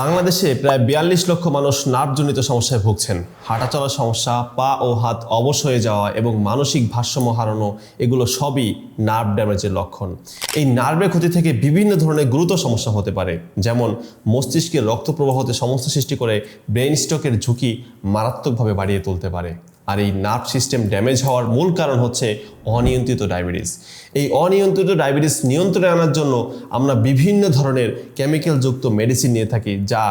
বাংলাদেশে প্রায় বিয়াল্লিশ লক্ষ মানুষ নার্ভজনিত সমস্যায় ভুগছেন। হাঁটা চলার সমস্যা, পা ও হাত অবশ হয়ে যাওয়া এবং মানসিক ভারসাম্য হারানো, এগুলো সবই নার্ভ ড্যামেজের লক্ষণ। এই নার্ভের ক্ষতি থেকে বিভিন্ন ধরনের গুরুতর সমস্যা হতে পারে, যেমন মস্তিষ্কের রক্ত প্রবাহতে সমস্যা সৃষ্টি করে ব্রেন স্ট্রোকের ঝুঁকি মারাত্মকভাবে বাড়িয়ে তুলতে পারে। আর এই নার্ভ সিস্টেম ড্যামেজ হওয়ার মূল কারণ হচ্ছে অনিয়ন্ত্রিত ডায়াবেটিস এই অনিয়ন্ত্রিত ডায়াবেটিস নিয়ন্ত্রণে আনার জন্য আমরা বিভিন্ন ধরনের কেমিক্যালযুক্ত মেডিসিন নিয়ে থাকি, যা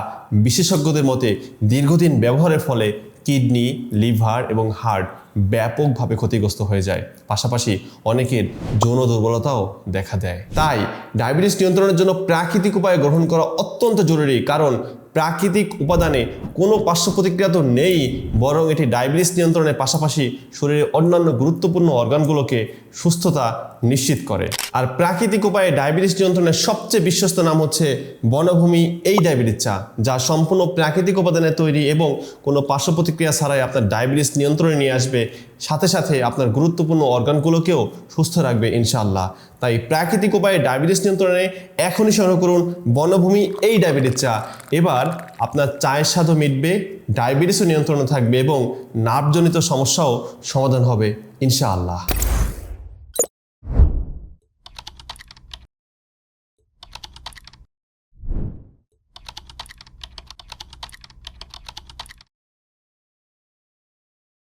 বিশেষজ্ঞদের মতে দীর্ঘদিন ব্যবহারের ফলে কিডনি লিভার এবং হার্ট ব্যাপকভাবে ক্ষতিগ্রস্ত হয়ে যায়। পাশাপাশি অনেকের যৌন দুর্বলতাও দেখা দেয়। তাই ডায়াবেটিস নিয়ন্ত্রণের জন্য প্রাকৃতিক উপায় গ্রহণ করা অত্যন্ত জরুরি, কারণ প্রাকৃতিক উপাদানে কোনো পার্শ্ব প্রতিক্রিয়া তো নেই, বরং এটি ডায়াবেটিস নিয়ন্ত্রণের পাশাপাশি শরীরের অন্যান্য গুরুত্বপূর্ণ অর্গানগুলোকে সুস্থতা নিশ্চিত করে। আর প্রাকৃতিক উপায়ে ডায়াবেটিস নিয়ন্ত্রণের সবচেয়ে বিশ্বস্ত নাম হচ্ছে বনভূমি এই ডায়াবেটিস চা, যা সম্পূর্ণ প্রাকৃতিক উপাদানে তৈরি এবং কোনো পার্শ্ব প্রতিক্রিয়া ছাড়াই আপনার ডায়াবেটিস নিয়ন্ত্রণে নিয়ে আসবে। সাথে সাথে আপনার গুরুত্বপূর্ণ অর্গানগুলোকেও সুস্থ রাখবে ইনশাআল্লাহ। তাই প্রাকৃতিক উপায়ে ডায়াবেটিস নিয়ন্ত্রণে এখনই সংগ্রহ করুন বনভূমি এই ডায়াবেটিস চা। এবার আপনার চায়ের স্বাদও মিটবে, ডায়াবেটিসও নিয়ন্ত্রণে থাকবে এবং নার্ভজনিত সমস্যাও সমাধান হবে, ইনশাআল্লাহ।